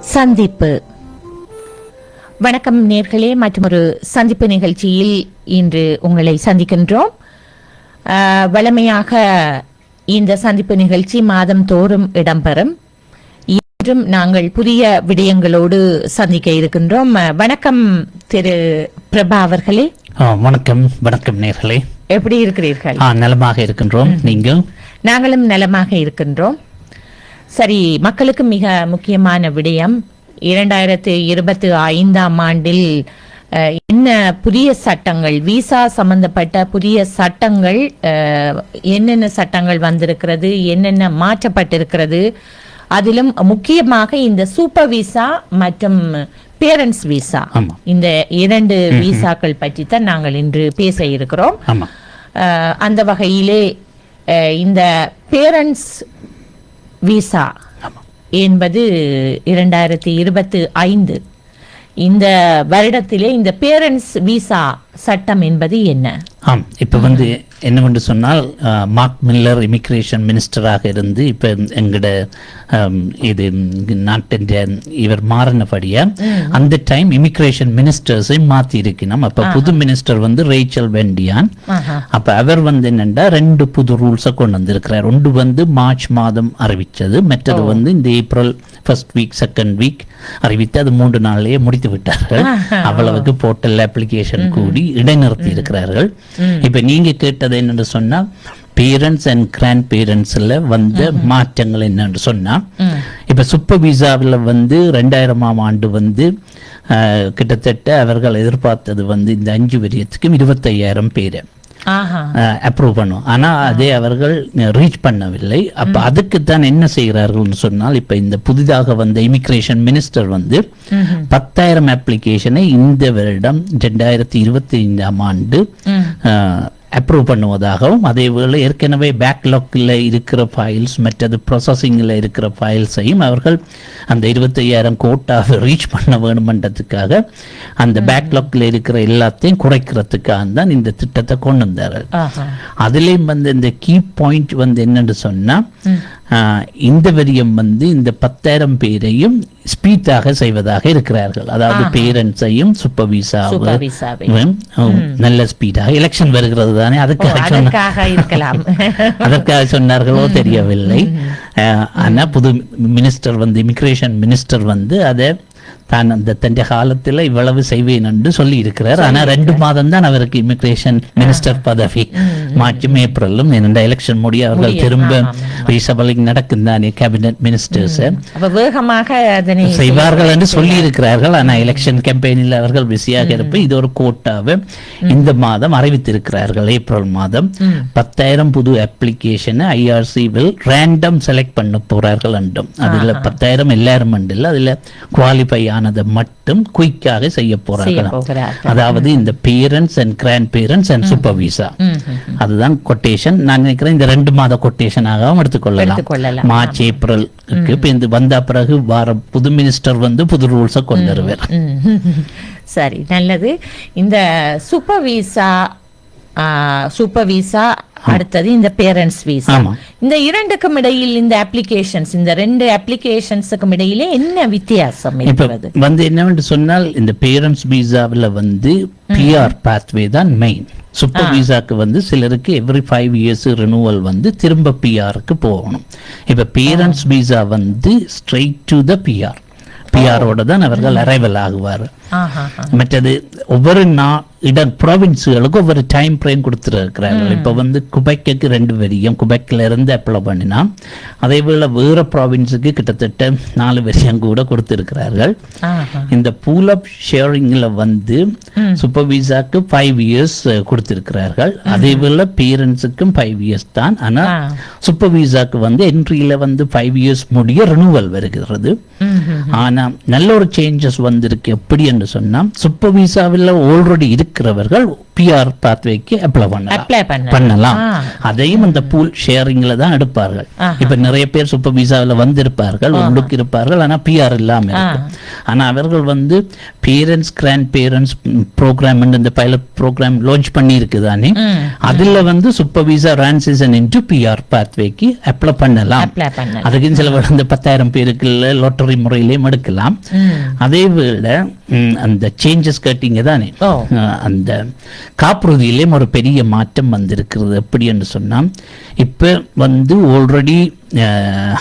சந்திப்பு. வணக்கம் நேர்களே மற்றொரு சந்திப்பு நிகழ்ச்சியில் இன்று உங்களை சந்திக்கின்றோம். ஆஹ், வழமையாக இந்த சந்திப்பு நிகழ்ச்சி மாதம் தோறும் இடம்பெறும். இன்றும் நாங்கள் புதிய விடயங்களோடு சந்திக்க இருக்கின்றோம். வணக்கம் திரு பிரபா அவர்களே. வணக்கம் வணக்கம் நேர்களே. எப்படி இருக்கிறீர்கள்? நலமாக இருக்கின்றோம். நீங்கள் நாங்களும் நலமாக இருக்கின்றோம். சரி மக்களுக்கு மிக முக்கியமான விடயம் இரண்டாயிரத்து இருபத்தி ஐந்தாம் ஆண்டில் என்ன புதிய சட்டங்கள் விசா சம்பந்தப்பட்ட புதிய சட்டங்கள் என்னென்ன சட்டங்கள் வந்திருக்கிறது என்னென்ன மாற்றப்பட்டிருக்கிறது அதிலும் முக்கியமாக இந்த சூப்பர் விசா மற்றும் பேரண்ட்ஸ் விசா. இந்த இரண்டு விசாக்கள் பற்றி தான் நாங்கள் இன்று பேச இருக்கிறோம். அந்த வகையிலே இந்த பேரண்ட்ஸ் விசா என்பது இரண்டாயிரத்தி இருபத்தி ஐந்து. இந்த வருடத்திலே இந்த பேரண்ட்ஸ் விசா சட்டம் என்பது என்ன? ஆம் இப்போ வந்து என்னவென்று சொன்னால் மார்க் மில்லர் இமிக்ரேஷன் மினிஸ்டராக இருந்து இப்போ எங்கட ஆம், இது நாட்டின் இவர் மாறினபடியா அந்த டைம் இமிக்ரேஷன் மினிஸ்டர்ஸை மாற்றி இருக்கணும் அப்ப புது மினிஸ்டர் வந்து ரேச்சல் வெண்டியான். அப்ப அவர் வந்து என்னண்டா ரெண்டு புது ரூல்ஸை கொண்டு வந்திருக்கிறார். ஒன்று வந்து மார்ச் மாதம் அறிவிச்சது மற்றது வந்து இந்த April first week second week அறிவித்து அது மூன்று நாள்லயே முடித்து விட்டார்கள். அவ்வளவுக்கு போர்ட்டல் அப்ளிகேஷன் கூடி இடைநிறுத்தி இருக்கிறார்கள். இப்ப நீங்க கேட்டது என்னன்னு சொன்னா பேரண்ட்ஸ் அண்ட் கிராண்ட் பேரண்ட்ஸ்ல வந்த மாற்றங்கள் என்னன்னு சொன்னா இப்ப சூப்பர் விசாவில் வந்து ரெண்டாயிரமாம் ஆண்டு வந்து கிட்டத்தட்ட அவர்கள் எதிர்பார்த்தது வந்து இந்த அஞ்சு வரியத்துக்கும் இருபத்தையாயிரம் பேர். அப்ரூவ் பண்ணும். ஆனா அதை அவர்கள் ரீச் பண்ணவில்லை. அப்ப அதுக்கு தான் என்ன செய்கிறார்கள்னு சொன்னால் இப்ப இந்த புதிதாக வந்த இமிக்ரேஷன் மினிஸ்டர் வந்து பத்தாயிரம் அப்ளிகேஷனை இந்த வருடம் ரெண்டாயிரத்தி இருபத்தி ஐந்தாம் ஆண்டு அப்ரூவ் பண்ணுவதாகவும் அதே வேளை ஏற்கனவே பேக்லாக்கில் இருக்கிற ஃபைல்ஸ் மற்றது ப்ராசஸிங்கில் இருக்கிற ஃபைல்ஸையும் அவர்கள் அந்த இருபத்தையாயிரம் கோட்டாவை ரீச் பண்ண வேணுமன்றதுக்காக அந்த பேக்லாக்கில் இருக்கிற எல்லாத்தையும் குறைக்கிறதுக்காக தான் இந்த திட்டத்தை கொண்டு வந்தார்கள். அதுலேயும் வந்து இந்த கீ பாயிண்ட் வந்து என்னன்னு சொன்னா ஆஹ், இந்த வரியம் வந்து இந்த பத்தாயிரம் பேரையும் ஸ்பீட்டாக செய்வதாக இருக்கிறார்கள். அதாவது பேரண்ட்ஸையும் விசாவை நல்ல ஸ்பீடாக எலெக்ஷன் வருகிறது தானே அதுக்காக இருக்கலாம். அதற்காக சொன்னார்களோ தெரியவில்லை. அஹ், ஆனா புது மினிஸ்டர் வந்து இமிக்ரேஷன் மினிஸ்டர் வந்து அதை தான் அந்த தன் காலத்துல இவ்வளவு செய்வேன் என்று சொல்லி இருக்கிறார் ஆனா ரெண்டு மாதம் தான் அவருக்கு இமிக்ரேஷன் மினிஸ்டர் பதவி. மார்ச்சும் ஏப்ரலும் என்னென்ன எலெக்ஷன் முடிய அவர்கள் திரும்ப. ரீசபலிங் நடக்கும் தானே கேபினட் மினிஸ்டர்ஸ் வேகமாக அதனை செய்வார்கள் என்று சொல்லி இருக்கிறார்கள் ஆனா எலெக்ஷன் கேம்பெயினில் அவர்கள் பிஸியாக இருப்ப இது ஒரு கோட்டாவை இந்த மாதம் அறிவித்திருக்கிறார்கள். ஏப்ரல் மாதம் பத்தாயிரம் புது அப்ளிகேஷனை ஐஆர்சி வில் ரேண்டம் செலக்ட் பண்ண போறார்கள் என்றும். அதுல பத்தாயிரம் எல்லாரும் இல்லை அதுல குவாலிஃபை ஆனதை மட்டும் குயிக்காக செய்ய போகிறார்கள். அதாவது இந்த parents and grandparents and super visa. அதுதான் கொட்டேஷன் நான் நினைக்கிறேன் இந்த ரெண்டு மாத கொட்டேஷனாகவும் எடுத்துக்கொள்ளலாம். மார்ச் இப்போ இந்த வந்த பிறகு வார புது மினிஸ்டர் வந்து புது ரூல்ஸை கொண்டு வருவார். சரி நல்லது. இந்த சூப்பர் விசா சூப்பர் விசா அடுத்தது இந்த பேரண்ட்ஸ் விசா. இந்த இரண்டுக்கும் இடையில் இந்த அப்ளிகேஷன்ஸ் இந்த ரெண்டு அப்ளிகேஷன்ஸுக்கும் இடையிலே என்ன வித்தியாசம் இருக்கிறது? வந்து என்னவென்று சொன்னால் இந்த பேரண்ட்ஸ் விசாவில் வந்து பிஆர் பாத்வே தான் மெயின் சூப்பர் விசாக்கு வந்து சிலருக்கு எவ்ரி ஃபைவ் இயர்ஸ் ரினுவல் வந்து திரும்ப பிஆருக்கு போகணும். இப்ப பேரண்ட்ஸ் விசா வந்து ஸ்ட்ரெயிட் டு த பிஆர் பிஆரோட தான் அவர்கள் அரைவல் ஆகுவார். மற்றது ஒவ்வொரு நா இடம் ப்ராவின்ஸுகளுக்கும் ஒவ்வொரு டைம் ஃப்ரேம் கொடுத்துருக்கிறார்கள். இப்போ வந்து குபெக்கு ரெண்டு வரியும் குபெக்கில் இருந்து அப்ளை பண்ணினா அதே போல் வேறு ப்ராவின்ஸுக்கு கிட்டத்தட்ட நாலு வரியம் கூட கொடுத்துருக்கிறார்கள். இந்த பூல் அப் ஷேரிங்கில் வந்து சூப்பர் விசாக்கு ஃபைவ் இயர்ஸ் கொடுத்துருக்கிறார்கள். அதே போல் பேரண்ட்ஸுக்கும் ஃபைவ் இயர்ஸ் தான். ஆனால். சூப்பர் விசாக்கு வந்து என்ட்ரியில் வந்து ஃபைவ் இயர்ஸ் முடிய ரினுவல் வருகிறது. ம் ஆனா நல்ல ஒரு சேஞ்சஸ் வந்திருக்கு. எப்படி என்று சொன்னா சூப்பர் விசாவில் ஆல்ரெடி இருக்கிற இருக்கிறவர்கள் பிஆர் பாத்வேக்கு அப்ளை பண்ணலாம். பண்ணலாம். அதையும் அந்த பூல் ஷேரிங்ல தான் எடுப்பார்கள். இப்ப நிறைய பேர் சூப்பர் விசாவில் வந்திருப்பார்கள் உள்ளுக்கு இருப்பார்கள் ஆனா பிஆர் இல்லாம இருக்கும் ஆனா அவர்கள் வந்து பேரண்ட்ஸ் கிராண்ட் பேரண்ட்ஸ் ப்ரோக்ராம் இந்த பைலட் ப்ரோக்ராம் லான்ச் பண்ணி இருக்குதானே ம். அதுல வந்து super visa run season into PR பாத்வேக்கு apply பண்ணலாம். அதுக்கு சில இந்த பத்தாயிரம் பேருக்கு லாட்டரி முறையிலையும் எடுக்கலாம். அதே வேளை ம், அந்த சேஞ்சஸ் கேட்டீங்க தானே அந்த காப்புறுதியிலேயும் ஒரு பெரிய மாற்றம் வந்திருக்கிறது. எப்படி என்று சொன்னால் இப்போ வந்து ஆல்ரெடி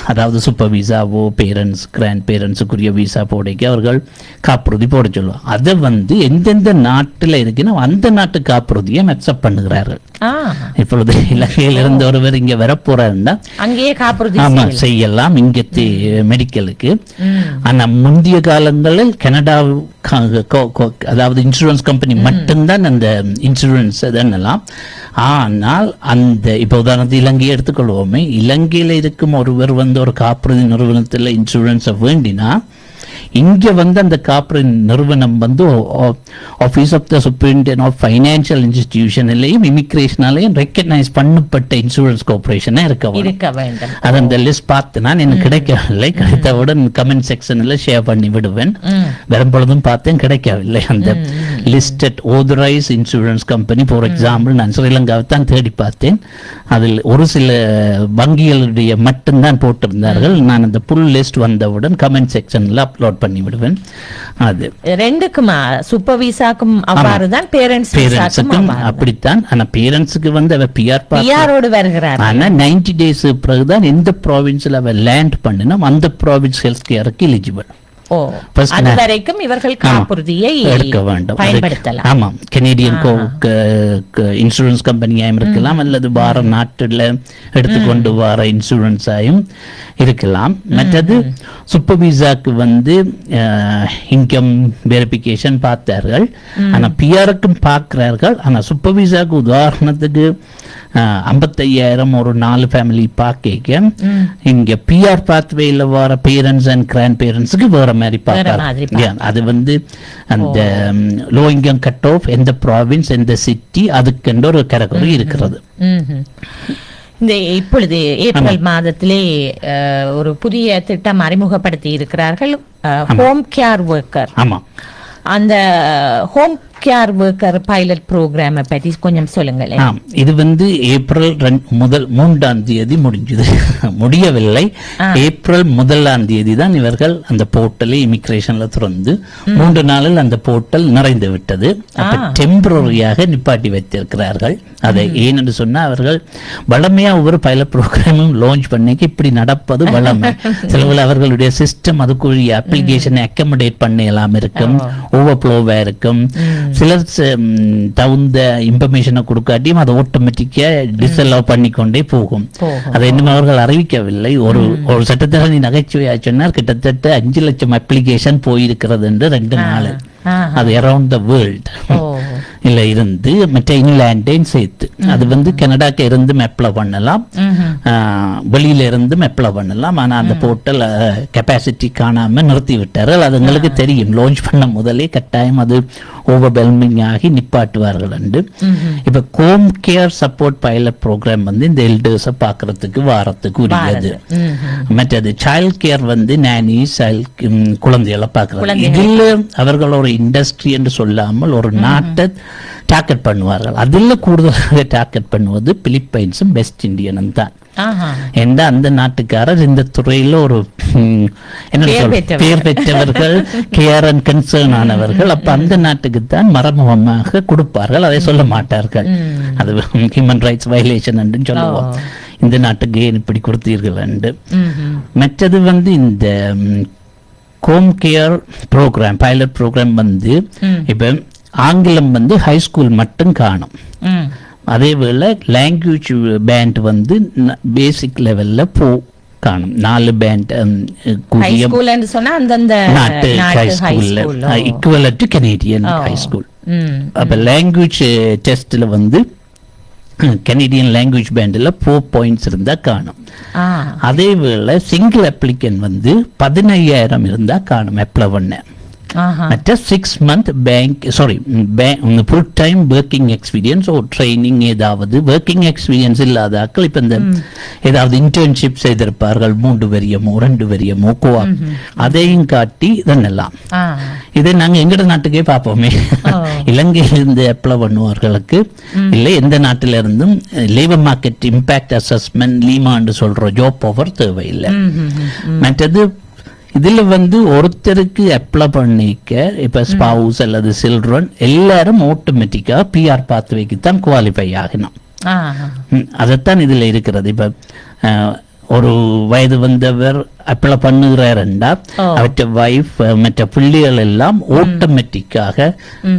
அதாவது சூப்பர் விசாவோ பேரண்ட்ஸ் கிராண்ட் பேரண்ட்ஸுக்குரிய விசா போடைக்கு அவர்கள் காப்புறுதி போட சொல்லுவாங்க. அதை வந்து எந்தெந்த நாட்டில் இருக்குன்னா அந்த நாட்டு காப்புறுதியை அக்செப்ட் பண்ணுகிறார்கள். இப்பொழுது இலங்கையில் இருந்த ஒருவர் இங்கே வரப்போறாருன்னா அங்கேயே காப்புறுதி ஆமா செய்யலாம். இங்க மெடிக்கலுக்கு ம். ஆனா முந்தைய காலங்களில் கனடா அதாவது இன்சூரன்ஸ் கம்பெனி மட்டும்தான் அந்த இன்சூரன்ஸ் இதென்னலாம். ஆனால் அந்த இப்போ உதாரணத்து இலங்கையை எடுத்துக்கொள்வோமே. இலங்கையில இருக்கும் ஒருவர் வந்து ஒரு காப்புறுதி நிறுவனத்துல இன்சூரன்ஸை வேண்டினா இங்க வந்து அந்த காப்புறுதி நிறுவனம் வந்து office of the superintendent of financial இன்ஸ்டிடியூஷன்லையும் இமிக்ரேஷனாலையும் ரெக்கக்னைஸ் பண்ணப்பட்ட இன்சூரன்ஸ் கார்பரேஷனாக இருக்க வேணும். இருக்க வேண்டும். அது அந்த லிஸ்ட் பார்த்து நான் எனக்கு கிடைக்கவில்லை. கிடைத்தவுடன் கமெண்ட் செக்ஷனில் ஷேர் பண்ணி விடுவேன். ம். வரும் பொழுதும் பார்த்தேன் கிடைக்கவில்லை அந்த listed authorised insurance company for example நான் ஸ்ரீலங்காவை தான் தேடி பார்த்தேன். அதில் ஒரு சில வங்கிகளுடைய மட்டும்தான் போட்டிருந்தார்கள். நான் அந்த புல் லிஸ்ட் வந்தவுடன் கமெண்ட் செக்ஷனில் அப்லோட் பண்ணி விடுவேன் அது. ரெண்டுக்குமா? சூப்பர் விசாக்கும் அவ்வாறு தான் பேரண்ட்ஸ் பேரண்ட்ஸுக்கும் அப்படித்தான். ஆனா பேரண்ட்ஸுக்கு வந்து அவ பிஆர் பிஆரோடு வருகிறார். ஆனா நைன்டி டேஸ் பிறகுதான் எந்த ப்ராவின்ஸ்ல அவ லேண்ட் பண்ணினா அந்த ப்ராவின்ஸ் ஹெல்த் கேருக்கு எலிஜிபிள் அது வரைக்கும் இவர்கள் காப்புறுதியை எடுக்க வேண்டும். பயன்படுத்தலாம். ஆமா கெனடியன் இன்சூரன்ஸ் கம்பெனியாயும் இருக்கலாம் அல்லது வார நாட்டுல எடுத்துக்கொண்டு வர இன்சூரன்ஸாயும் இருக்கலாம். மற்றது சூப்பர் விசாக்கு வந்து இன்கம் வெரிஃபிகேஷன் பார்த்தார்கள். ஆனா பிஆருக்கும் பார்க்கிறார்கள். ஆனா சூப்பர் விசாக்கு உதாரணத்துக்கு ஐம்பத்தையாயிரம் ஒரு நாலு ஃபேமிலி பார்க்க இங்க பிஆர் பாத்வேல வர பேரண்ட்ஸ் அண்ட் கிராண்ட் பேரண்ட்ஸுக்கு வேற மாதிரி Yeah, அது வந்து அந்த லோ இன்கம் கட் ஆஃப் எந்த ப்ராவின்ஸ் எந்த சிட்டி அதுக்கென்று ஒரு கேட்டகரி இருக்கிறது. இந்த இப்பொழுது ஏப்ரல் மாதத்திலே ஒரு புதிய திட்டம் அறிமுகப்படுத்தி இருக்கிறார்கள். ஹோம் கேர் ஒர்க்கர் ஆமா. அந்த ஹோம் கேர் ஒர்க்கர் பைலட் ப்ரோக்ராமை பற்றி கொஞ்சம் சொல்லுங்களேன் ஆம் இது வந்து ஏப்ரல் முதல் மூன்றாம் தேதி முடிஞ்சது முடியவில்லை ஏப்ரல் முதலாம் தேதி தான் இவர்கள் அந்த போர்ட்டலை இமிகிரேஷன்ல திறந்து மூன்று நாளில் அந்த போர்ட்டல் நிறைந்து விட்டது அப்ப டெம்பரரியாக நிப்பாட்டி வைத்திருக்கிறார்கள் அதை ஏனென்று சொன்னா அவர்கள் வளமையா ஒவ்வொரு பைலட் ப்ரோக்ராமும் லான்ச் பண்ணிக்கு இப்படி நடப்பது வளமை சிலவில் அவர்களுடைய சிஸ்டம் அதுக்குரிய அப்ளிகேஷனை அக்கமடேட் பண்ணலாம் இருக்கும் ஓவர்ஃப்ளோவா இருக்கும் சிலர் தகுந்த இன்ஃபர்மேஷனை கொடுக்காட்டியும் அது ஆட்டோமேட்டிக்கா டிஸ்அலவ் பண்ணிக்கொண்டே போகும். அதை இன்னும் அவர்கள் அறிவிக்கவில்லை. ஒரு ஒரு சட்டத்தரணி நகைச்சுவையா சொன்னார் கிட்டத்தட்ட அஞ்சு லட்சம் அப்ளிகேஷன் போயிருக்கிறது என்று ரெண்டு நாள். அது அரவுண்ட் த வேர்ல்ட் இல்ல இருந்து மற்ற இங்கிலாண்டையும் சேர்த்து. அது வந்து கனடாக்கு இருந்து அப்ளை பண்ணலாம். வெளியில இருந்து அப்ளை பண்ணலாம். ஆனா அந்த போர்ட்டல் கெப்பாசிட்டி காணாம நிறுத்தி விட்டார்கள் அது எங்களுக்கு தெரியும். லான்ச் பண்ண முதலே கட்டாயம் அது ஓவர்வெல்மிங் ஆகி நிப்பாட்டுவார்கள் என்று. இப்ப home care support pilot program வந்து இந்த எல்டர்ஸை பார்க்கறதுக்கு வாரத்துக்கு உரியது. மற்றது சைல்ட் கேர் வந்து நானி சைல்ட் குழந்தைகளை பார்க்கறது. இதுல அவர்கள் ஒரு இண்டஸ்ட்ரி என்று சொல்லாமல் ஒரு நாட்டை டார்கெட் பண்ணுவார்கள். அதில் கூடுதலாக டார்கெட் பண்ணுவது பிலிப்பைன்ஸும் வெஸ்ட் இண்டியனும் தான். என்ற அந்த நாட்டுக்காரர் இந்த துறையில ஒரு என்ன பெயர்? பெற்றவர்கள். கேர் அண்ட் கன்சர்ன் ஆனவர்கள் அப்ப அந்த நாட்டுக்கு தான் மறைமுகமாக கொடுப்பார்கள். அதை சொல்ல மாட்டார்கள். அது ஹியூமன் ரைட்ஸ் வயலேஷன் என்று சொல்லுவோம். இந்த நாட்டுக்கு ஏன் இப்படி கொடுத்தீர்கள் என்று. மற்றது வந்து இந்த home care program pilot program வந்து இப்போ ஆங்கிலம் வந்து ஹை ஸ்கூல் மட்டும் காணும். அதே வேளை லாங்குவேஜ் பேண்ட் வந்து பேசிக் லெவல்ல போ காணும். நாலு பேண்ட் கூடிய நாட்டு ஹை ஸ்கூல்ல school equal to Canadian high school அப்போ லாங்குவேஜ் டெஸ்ட்டில் வந்து கனேடியன் லாங்குவேஜ் பேண்டில் ஃபோர் பாயிண்ட்ஸ் இருந்தால் காணும். அதே வேளை சிங்கிள் அப்ளிகன் வந்து பதினையாயிரம் இருந்தால் காணும் அப்ளை பண்ண. மற்ற six month bank sorry full time working experience or training ஏதாவது ஒர்க்கிங் எக்ஸ்பீரியன்ஸ் இல்லாத ஆட்கள் இப்போ இந்த ஏதாவது இன்டர்ன்ஷிப் செய்திருப்பார்கள் மூன்று வரியமோ ரெண்டு வரியமோ கோவா அதையும் காட்டி இதெல்லாம் இதை நாங்க எங்கட நாட்டுக்கே பார்ப்போமே. இலங்கையிலிருந்து அப்ளை பண்ணுவார்களுக்கு. இல்லை எந்த நாட்டில இருந்தும் லேபர் மார்க்கெட் இம்பாக்ட் அசஸ்மெண்ட் லீமான்னு சொல்ற ஜாப் ஆஃபர் தேவையில்லை. மற்றது இதுல வந்து ஒருத்தருக்கு அப்ளை பண்ணிக்க இப்ப ஸ்பவுஸ் அல்லது சில்ட்ரன் எல்லாரும் ஆட்டோமேட்டிக்கா பிஆர் பாத்வேக்கு தான் குவாலிஃபை ஆகணும். அதைத்தான் இதுல இருக்கிறது. இப்ப ஒரு வயது வந்தவர் அப்ளை பண்ணுகிறாருண்டா. அவற்ற வைஃப் மற்ற பிள்ளைகள் எல்லாம் ஆட்டோமேட்டிக்காக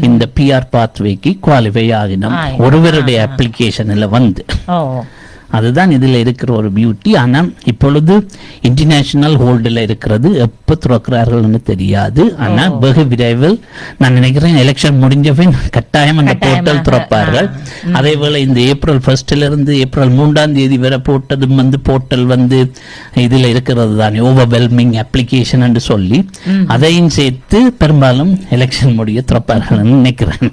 இந்த பிஆர் பாத்வேக்கு குவாலிஃபை ஆகினோம். ஒருவருடைய அப்ளிகேஷன்ல வந்து. ஓ. அதுதான் இதுல இருக்கிற ஒரு பியூட்டி ஆனா இப்பொழுது இன்டர்நேஷனல் ஹோல்டில் இருக்கிறது எப்போ துறக்கிறார்கள்னு தெரியாது. ஆனா வெகு விரைவில் நான் நினைக்கிறேன் எலெக்ஷன் முடிஞ்ச பின் கட்டாயம் அந்த போர்ட்டல் துறப்பார்கள். அதே போல இந்த ஏப்ரல் ஃபர்ஸ்ட்ல இருந்து ஏப்ரல் மூன்றாம் தேதி வரை போட்டதும் வந்து போர்ட்டல் வந்து இதுல இருக்கிறது தானே. ஓவர்வெல்மிங் அப்ளிகேஷன் என்று சொல்லி அதையும் சேர்த்து பெரும்பாலும் எலெக்ஷன் முடிய துறப்பார்கள்னு நினைக்கிறேன்.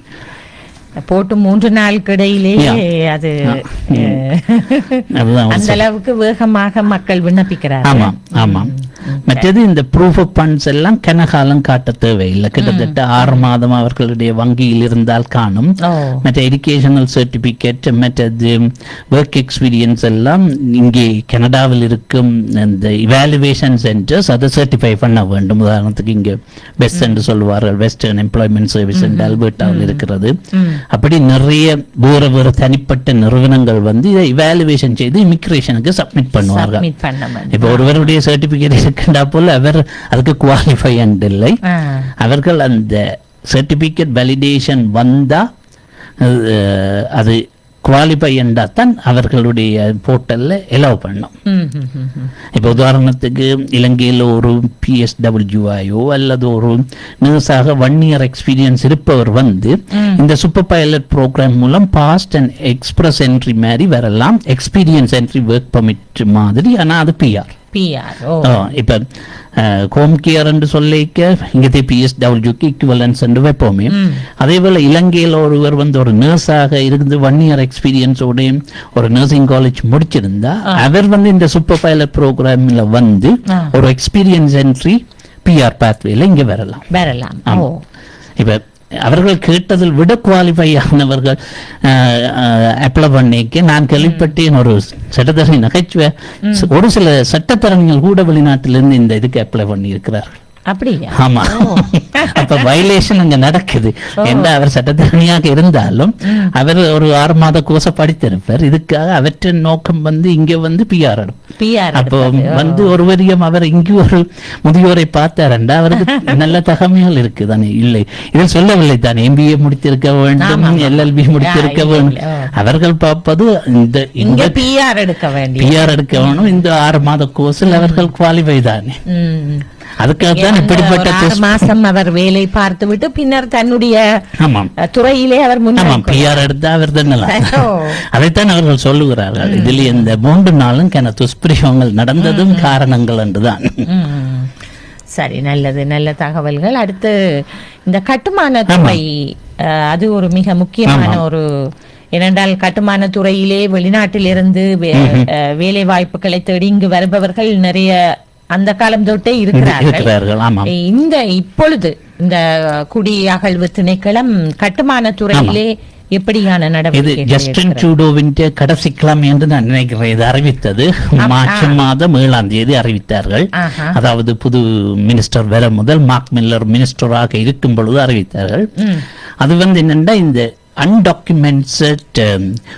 போட்டு மூன்று நாளுக்கு இடையிலே Yeah. அது அந்த அளவுக்கு வேகமாக மக்கள் விண்ணப்பிக்கிறார்கள். ஆமாம் ஆமாம். மற்றது இந்த ப்ரூஃப் ஆஃப் ஃபண்ட்ஸ் எல்லாம் கனகாலம் காட்ட தேவையில்லை. கிட்டத்தட்ட ஆறு மாதம் அவர்களுடைய வங்கியில் இருந்தால் காணும். மற்ற எஜுகேஷனல் சர்டிபிகேட் மற்றது ஒர்க் எக்ஸ்பீரியன்ஸ் எல்லாம் இங்கே கனடாவில் இருக்கும். இந்த இவாலுவேஷன் சென்டர்ஸ் அதை சர்டிஃபை பண்ண வேண்டும். உதாரணத்துக்கு இங்கே பெஸ்ட் என்று சொல்லுவார்கள். வெஸ்டர்ன் எம்ப்ளாய்மெண்ட் சர்வீஸ் என்று அல்பர்ட்டாவில் இருக்கிறது. அப்படி நிறைய வேறு வேறு தனிப்பட்ட நிறுவனங்கள் வந்து இதை இவாலுவேஷன் செய்து இமிக்ரேஷனுக்கு சப்மிட் பண்ணுவார்கள். இப்போ ஒருவருடைய சர்டிபிகேட் இருக்கின்றா போல அவர் அதுக்கு குவாலிஃபை இல்லை. ஆ. அவர்கள் அந்த சர்டிபிகேட் வேலிடேஷன் வந்தா அது குவாலிஃபை என்றா தான் அவர்களுடைய போர்ட்டல்ல எலோவ் பண்ணும். இப்போ உதாரணத்துக்கு இலங்கையில் ஒரு பிஎஸ்டபிள்யூஐயோ அல்லது ஒரு நர்ஸாக ஒன் இயர் எக்ஸ்பீரியன்ஸ் இருப்பவர் வந்து இந்த சூப்பர் பைலட் ப்ரோக்ராம் மூலம் பாஸ்ட் அண்ட் எக்ஸ்பிரஸ் என்ட்ரி மாதிரி வரலாம். எக்ஸ்பீரியன்ஸ் என்ட்ரி ஒர்க் பர்மிட் மாதிரி ஆனா அது பிஆர் பிஆர் இப்ப ஹோம் கேர் என்று சொல்லிக்க இங்கே பிஎஸ்டபிள்யூக்கு இக்குவலன்ஸ் என்று வைப்போமே அதே போல இலங்கையில் ஒருவர் வந்து ஒரு நர்ஸாக இருந்து ஒன் இயர் எக்ஸ்பீரியன்ஸோட ஒரு நர்சிங் காலேஜ் முடிச்சிருந்தா அவர் வந்து இந்த சூப்பர் பைலட் ப்ரோக்ராம்ல வந்து. ஒரு எக்ஸ்பீரியன்ஸ் என்ட்ரி பிஆர் பாத்வேல இங்க வரலாம் வரலாம் இப்ப அவர்கள் கேட்டதில் விட குவாலிஃபை ஆனவர்கள் அப்ளை பண்ணிக்க. நான் கேள்விப்பட்டேன் ஒரு சட்டத்தரணி நகைச்சுவை ஒரு சில சட்டத்தரணிகள் கூட வெளிநாட்டிலிருந்து இந்த இதுக்கு அப்ளை பண்ணி இருக்கிறார்கள் அப்படியா? ஆமா. அப்ப வயலேஷன் அங்க நடக்குது. என்ன அவர் சட்டத்தரணியாக இருந்தாலும் அவர் ஒரு ஆறு மாத கோர்ஸ படித்திருப்பார். இதுக்காக அவற்றின் நோக்கம் வந்து இங்க வந்து பிஆர் பிஆர் அப்போ வந்து ஒரு வரியம் அவர் இங்கு ஒரு முதியோரை பார்த்தாரண்டா. அவருக்கு நல்ல தகமைகள் இருக்கு தானே இல்லை. இதில் சொல்லவில்லை தானே. எம்பிஏ முடித்திருக்க வேண்டும். எல்எல்பி முடித்திருக்க வேண்டும். அவர்கள் பார்ப்பது இந்த இங்க பிஆர் எடுக்க வேண்டிய பிஆர் எடுக்க வேணும். இந்த ஆறு மாத கோர்ஸில் அவர்கள் குவாலிஃபை தானே. ம். அதுக்காக இங்க தான் வந்து இப்படிப்பட்ட மாசம் அவர் வேலை பார்த்து விட்டு பின்னர் தன்னுடைய துறையிலே அவர் ஆமாம் பிஆர் எடுத்தா அவர் ஓ. அதைத்தான் அவர்கள் சொல்லுகிறார்கள். இதில் இந்த மூன்று நாளும் கன துஷ்பிரயோகங்கள் நடந்ததும் காரணங்கள் என்றுதான். சரி நல்லது நல்ல தகவல்கள். அடுத்து இந்த கட்டுமான துறை அது ஒரு மிக முக்கியமான ஒரு ஏனென்றால் கட்டுமான துறையிலே வெளிநாட்டிலிருந்து வேலை வாய்ப்புகளை தேடி இங்கு வருபவர்கள் நிறைய அந்த காலம் தொட்டே இருக்கிறார்கள். இந்த இப்பொழுது இந்த குடி அகழ்வு திணைக்களம் கட்டுமான துறையிலே எப்படியான இது நடவடிக்கை ஜஸ்டின் ட்ரூடோவின் கடைசி கிழமை என்று நான் நினைக்கிறேன். இது அறிவித்தது. மார்ச் மாதம் ஏழாம் தேதி அறிவித்தார்கள். அதாவது புது மினிஸ்டர் வர முதல் மார்க் மில்லர் மினிஸ்டராக இருக்கும் பொழுது அறிவித்தார்கள். அது வந்து என்னென்னா இந்த அன்டாக்குமெண்டட்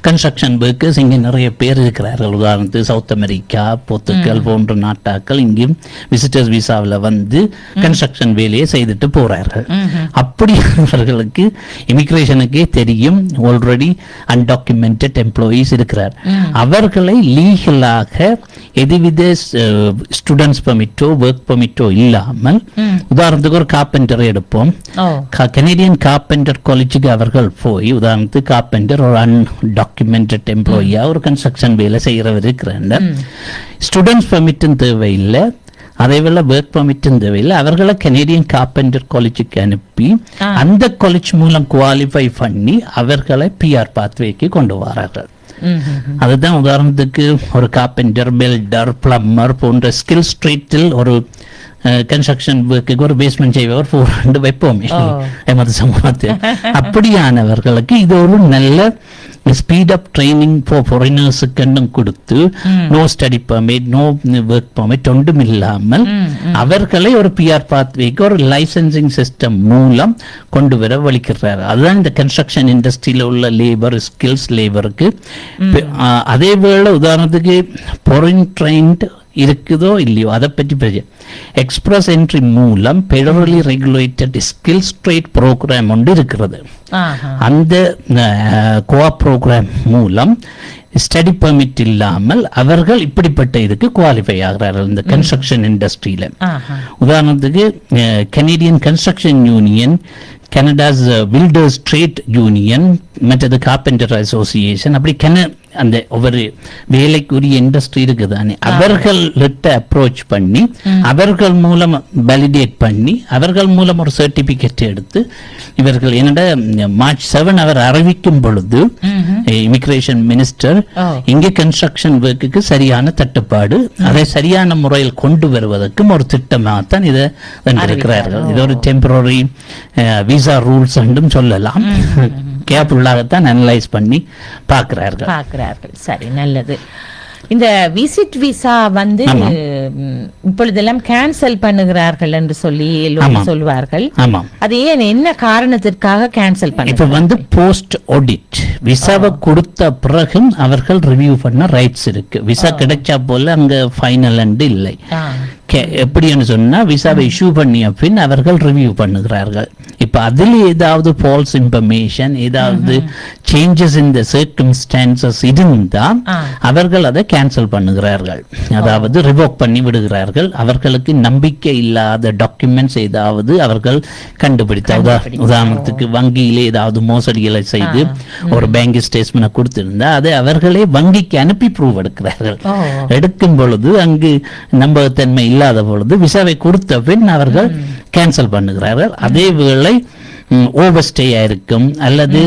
கன்ஸ்ட்ரக்ஷன் ஒர்க்கர்ஸ் இங்கே நிறைய பேர் இருக்கிறார்கள். உதாரணத்துக்கு சவுத் அமெரிக்கா போர்த்துக்கல் போன்ற நாட்டாக்கள் இங்கே விசிட்டர்ஸ் விசாவில் வந்து கன்ஸ்ட்ரக்ஷன் வேலையை செய்துட்டு போறார்கள். அப்படியானவர்களுக்கு இமிகிரேஷனுக்கே தெரியும். ஆல்ரெடி அன்டாக்குமெண்டட் எம்ப்ளாயீஸ் இருக்கிறார். அவர்களை லீகலாக எதுவித ஸ்டூடெண்ட்ஸ் பெர்மிட்டோ ஒர்க் பெர்மிட்டோ இல்லாமல் உதாரணத்துக்கு ஒரு காப்பெண்டரை எடுப்போம். கனேடியன் கார்பெண்டர் காலேஜுக்கு அவர்கள் போய் உதாரணத்துக்கு கார்பெண்டர் ஒரு அன்டாக்குமெண்டட் எம்ப்ளாயியா ஒரு கன்ஸ்ட்ரக்ஷன் வேலை செய்கிறவர் இருக்கிறாங்க ஸ்டூடெண்ட்ஸ் பெர்மிட்டும் தேவையில்லை. அதே வேளை ஒர்க் பர்மிட்டும் தேவையில்லை. அவர்களை கனேடியன் கார்பெண்டர் காலேஜுக்கு அனுப்பி. அந்த காலேஜ் மூலம் குவாலிஃபை பண்ணி அவர்களை பிஆர் பாத்வேக்கு கொண்டு வரார்கள். அதுதான் உதாரணத்துக்கு ஒரு கார்பெண்டர் பில்டர் பிளம்பர் போன்ற ஸ்கில் ஸ்ட்ரீட்டில் ஒரு கன்ஸ்ட்ரக்ஷன் ஒர்க்குக்கு ஒரு பேஸ்மெண்ட் செய்பவர் ஃபோர் ரெண்டு வைப்போமே. எமது சமூகத்தில் அப்படியானவர்களுக்கு இது ஒரு நல்ல ஸ்பீட் அப் ட்ரைனிங் ஃபார் ஃபாரினர்ஸுக்கு கொடுத்து no study permit no work permit ஒன்றும் இல்லாமல் அவர்களை ஒரு பிஆர் பாத்வேக்கு ஒரு லைசன்சிங் சிஸ்டம் மூலம் கொண்டு வர வலிக்கிறார் அதுதான் இந்த கன்ஸ்ட்ரக்ஷன் இண்டஸ்ட்ரியில உள்ள லேபர் ஸ்கில்ஸ் லேபருக்கு அதே வேளை உதாரணத்துக்கு பொரின் ட்ரைன்ட் இருக்குதோ இல்லையோ அதை பற்றி பேச. எக்ஸ்பிரஸ் என்ட்ரி மூலம் federally regulated skills trade program ஒன்று இருக்கிறது. அந்த கோஆ ப்ரோக்ராம் மூலம் ஸ்டடி பெர்மிட் இல்லாமல் அவர்கள் இப்படிப்பட்ட இதுக்கு குவாலிஃபை ஆகிறார்கள் இந்த கன்ஸ்ட்ரக்ஷன் இண்டஸ்ட்ரியில. உதாரணத்துக்கு Canadian construction union Canada's builders trade union மற்றது கார்பெண்டர் அசோசியேஷன் அப்படி கன அந்த ஒவ்வொரு வேலைக்குரிய இண்டஸ்ட்ரி இருக்குதானே? அவர்கள்கிட்ட அப்ரோச் பண்ணி அவர்கள் மூலம் வேலிடேட் பண்ணி அவர்கள் மூலம் ஒரு சர்டிபிகேட் எடுத்து இவர்கள் என்னோட மார்ச் செவன் அவர் அறிவிக்கும் பொழுது. Immigration minister. இங்கே கன்ஸ்ட்ரக்ஷன் ஒர்க்குக்கு சரியான தட்டுப்பாடு அதை சரியான முறையில் கொண்டு வருவதற்கும் ஒரு திட்டமாகத்தான் இதை வென்றிருக்கிறார்கள் இது ஒரு டெம்பரரி விசா ரூல்ஸ் என்றும் சொல்லலாம். கேர்ஃபுல்லாகத்தான் அனலைஸ் பண்ணி பார்க்கிறார்கள். பார்க்கிறார்கள். சரி நல்லது. இந்த விசிட் விசா வந்து இப்பொழுதெல்லாம் கேன்சல் பண்ணுகிறார்கள் என்று சொல்லி. சொல்வார்கள். ஆமாம் அது ஏன் என்ன காரணத்திற்காக கேன்சல் பண்ண இப்ப வந்து போஸ்ட் ஆடிட் விசாவை கொடுத்த பிறகும் அவர்கள் ரிவ்யூ பண்ண ரைட்ஸ் இருக்கு. விசா கிடைச்சா போல அங்க ஃபைனல் அண்ட் இல்லை. எப்படின்னு சொன்னா விசாவை இஷ்யூ பண்ணிய பின் அவர்கள் ரிவ்யூ பண்ணுகிறார்கள். இப்ப அதுல ஏதாவது ஃபால்ஸ் இன்ஃபர்மேஷன் ஏதாவது சேஞ்சஸ் இன் த சர்க்கம்ஸ்டான்சஸ் இருந்தா ஆ. அவர்கள் அதை கேன்சல் பண்ணுகிறார்கள். அதாவது ரிவோக் பண்ணி விடுகிறார்கள். அவர்களுக்கு நம்பிக்கை இல்லாத டாக்குமெண்ட்ஸ் ஏதாவது அவர்கள் கண்டுபிடித்த உதா- உதாரணத்துக்கு வங்கியிலே ஏதாவது மோசடிகளை செய்து ஒரு பேங்க் ஸ்டேட்மெண்ட் கொடுத்திருந்தா அதை அவர்களே வங்கிக்கு அனுப்பி ப்ரூவ் எடுக்கிறார்கள். எடுக்கும் பொழுது அங்கு நம்பகத்தன்மை இல்லாத பொழுது விசாவை கொடுத்த பின் அவர்கள் கேன்சல் பண்ணுகிறார்கள். அதே வேளை ஓவர் ஸ்டேயா இருக்கும் அல்லது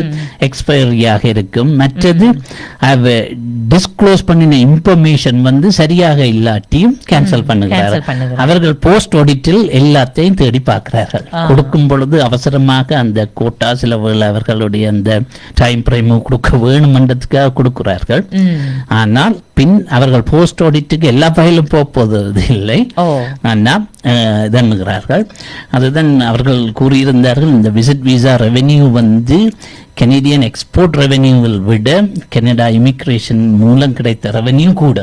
எக்ஸ்பைரியாக இருக்கும். மற்றது டிஸ்க்ளோஸ் பண்ணின இன்ஃபர்மேஷன் வந்து சரியாக இல்லாட்டியும் கேன்சல் பண்ணுகிறார்கள். அவர்கள் போஸ்ட் ஆடிட்டில் எல்லாத்தையும் தேடி பார்க்கிறார்கள். கொடுக்கும் பொழுது அவசரமாக அந்த கோட்டா சில வேளை அவர்களுடைய அந்த டைம் பிரைம் கொடுக்க வேணுமென்றதுக்காக கொடுக்கிறார்கள். ஆனால் பின் அவர்கள் போஸ்ட் ஆடிட்டுக்கு எல்லா ஃபைலும் போவது இல்லை. ஆனால் இதன்னுகிறார்கள். அதுதான் அவர்கள் கூறியிருந்தார்கள் இந்த விசிட் விசா ரெவென்யூ வந்து கனேடியன் எக்ஸ்போர்ட் ரெவென்யூவில் விட கனடா இமிகிரேஷன் மூலம் கிடைத்த ரெவென்யூ கூட.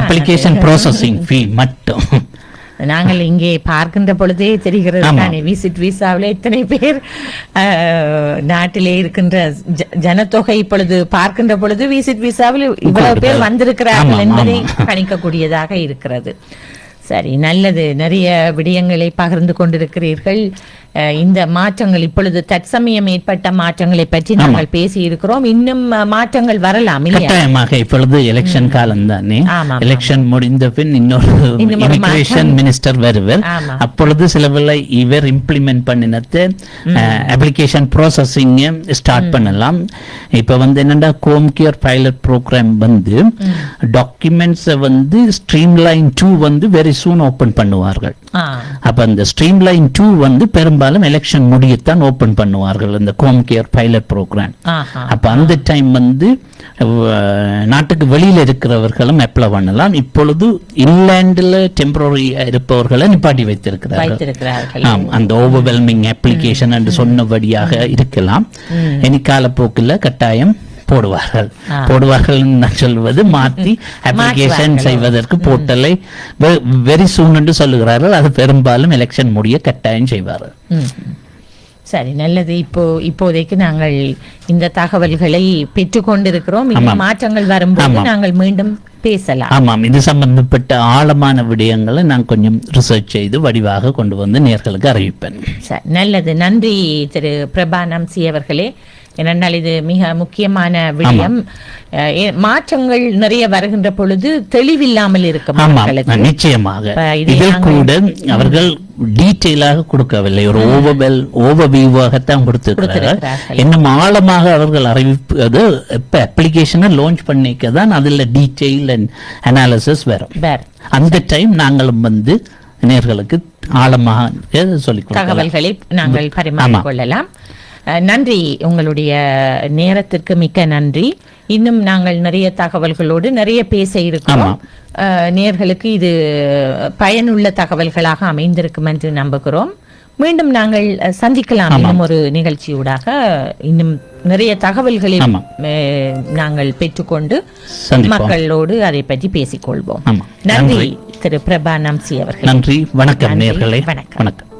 அப்ளிகேஷன் ப்ராசஸிங் ஃபீ மட்டும். நாங்கள் இங்கே பார்க்கின்ற பொழுதே தெரிகிறது. தானே விசிட் விசாவில் எத்தனை பேர் நாட்டிலே இருக்கின்ற ஜனத்தொகை இப்பொழுது பார்க்கின்ற பொழுது விசிட் விசாவில் இவ்வளவு பேர். வந்திருக்கிறார்கள் என்பதை. கணிக்கக்கூடியதாக இருக்கிறது சரி நல்லது நிறைய விடயங்களை பகிர்ந்து கொண்டிருக்கிறீர்கள் இந்த மாற்றங்கள் இப்பொழுது தற்சமயம் ஏற்பட்ட மாற்றங்களை பற்றி நாங்கள் பேசி இருக்கிறோம் இன்னும் மாற்றங்கள் வரலாம் கட்டாயமாக இப்பொழுது எலெக்ஷன் காலம் தானே? எலெக்ஷன் முடிந்த பின் இன்னொரு இமிகிரேஷன். மினிஸ்டர் வருவர். அப்பொழுது சில வேளை இவர் இம்ப்ளிமெண்ட் பண்ணினது அப்ளிகேஷன் ப்ராசஸிங் ஸ்டார்ட் பண்ணலாம். இப்ப வந்து என்னன்னா கோம் கேர் பைலட் ப்ரோக்ராம் வந்து டாக்குமெண்ட்ஸ் வந்து ஸ்ட்ரீம்லைன் டூ வந்து வெரி சூன் ஓபன் பண்ணுவார்கள். அப்ப அந்த ஸ்ட்ரீம்லைன் டூ வந்து பெரும்பாலும் எலெக்ஷன் முடியத்தான் ஓபன் பண்ணுவார்கள் இந்த கோம் கேர் பைலட் ப்ரோக்ராம் அப்ப அந்த டைம் வந்து நாட்டுக்கு வெளியில இருக்கிறவர்களும் அப்ளை பண்ணலாம். இப்பொழுது இன்லேண்டில் டெம்பரரியா இருப்பவர்களை நிப்பாட்டி வைத்திருக்கிறார்கள். ஆம் அந்த ஓவர்வெல்மிங் அப்ளிகேஷன் என்று சொன்னபடியாக இருக்கலாம். இனி காலப்போக்கில் கட்டாயம் போடுவார்கள். போடுவார்கள் நான் சொல்வது மாற்றி அப்ளிகேஷன்? செய்வதற்கு போர்ட்டலை வெரி சூன் என்று சொல்லுகிறார்கள். அது பெரும்பாலும் எலெக்ஷன் முடிய கட்டாயம் செய்வார்கள். சரி நல்லது. இப்போ இப்போதைக்கு நாங்கள் இந்த தகவல்களை பெற்றுக்கொண்டிருக்கிறோம். மாற்றங்கள் வரும்போது. நாங்கள் மீண்டும் பேசலாம். ஆமாம். இது சம்பந்தப்பட்ட ஆழமான விடயங்களை நான் கொஞ்சம் ரிசர்ச் செய்து வடிவாக கொண்டு வந்து நேர்களுக்கு அறிவிப்பேன். சரி நல்லது. நன்றி திரு பிரபா நம்சி அவர்களே. ஏனென்றால் இது மிக முக்கியமான விடயம். மாற்றங்கள் நிறைய வருகின்ற பொழுது தெளிவில்லாமல் இருக்கும் மக்களுக்கு நிச்சயமாக. இதில் கூட அவர்கள் டீட்டெயிலாக கொடுக்கவில்லை. ஒரு ஓவர்வெல் ஓவர்வியூவாகத்தான் கொடுத்திருக்கிறார்கள். இன்னும் ஆழமாக அவர்கள் அறிவிப்பு அது இப்ப அப்ளிகேஷனை லான்ச் பண்ணிக்க தான் அதுல டீட்டெயில் அண்ட் அனாலிசிஸ் வரும். அந்த டைம் நாங்களும் வந்து நேர்களுக்கு ஆழமாக கொடுக்கலாம். தகவல்களை நாங்கள் பரிமாறிக் கொள்ளலாம். அஹ், நன்றி. உங்களுடைய நேரத்திற்கு மிக்க நன்றி. இன்னும் நாங்கள் நிறைய தகவல்களோடு நிறைய பேச இருக்கிறோம். நேர்களுக்கு இது பயனுள்ள தகவல்களாக அமைந்திருக்கும் என்று நம்புகிறோம். மீண்டும் நாங்கள் சந்திக்கலாம் இன்னும் ஒரு நிகழ்ச்சியூடாக. இன்னும் நிறைய தகவல்களை நாங்கள் பெற்றுக்கொண்டு மக்களோடு அதை பற்றி பேசிக்கொள்வோம். நன்றி திரு பிரபா நம்சி அவர்கள். நன்றி. வணக்கம் நேர்களே. வணக்கம். வணக்கம்.